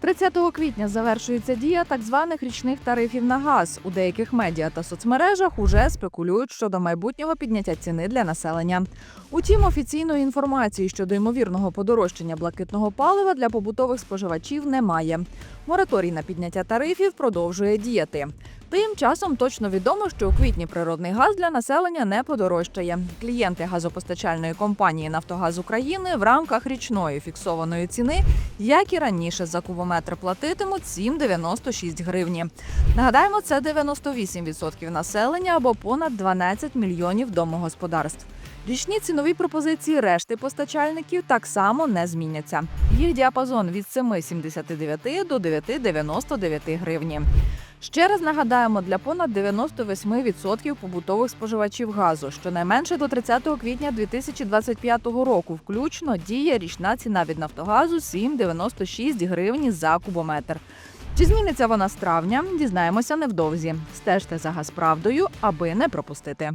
30 квітня завершується дія так званих річних тарифів на газ. У деяких медіа та соцмережах уже спекулюють щодо майбутнього підняття ціни для населення. Утім, офіційної інформації щодо ймовірного подорожчання блакитного палива для побутових споживачів немає. Мораторій на підняття тарифів продовжує діяти. Тим часом точно відомо, що у квітні природний газ для населення не подорожчає. Клієнти газопостачальної компанії Нафтогаз України в рамках річної фіксованої ціни, як і раніше, за кубометр платитимуть 7,96 гривні. Нагадаємо, це 98% населення або понад 12 мільйонів домогосподарств. Річні цінові пропозиції решти постачальників так само не зміняться. Їх діапазон від 7,79 до 9,99 гривні. Ще раз нагадаємо, для понад 98% побутових споживачів газу, щонайменше до 30 квітня 2025 року, включно діє річна ціна від Нафтогазу 7,96 гривні за кубометр. Чи зміниться вона з травня? Дізнаємося невдовзі. Стежте за Газправдою, аби не пропустити.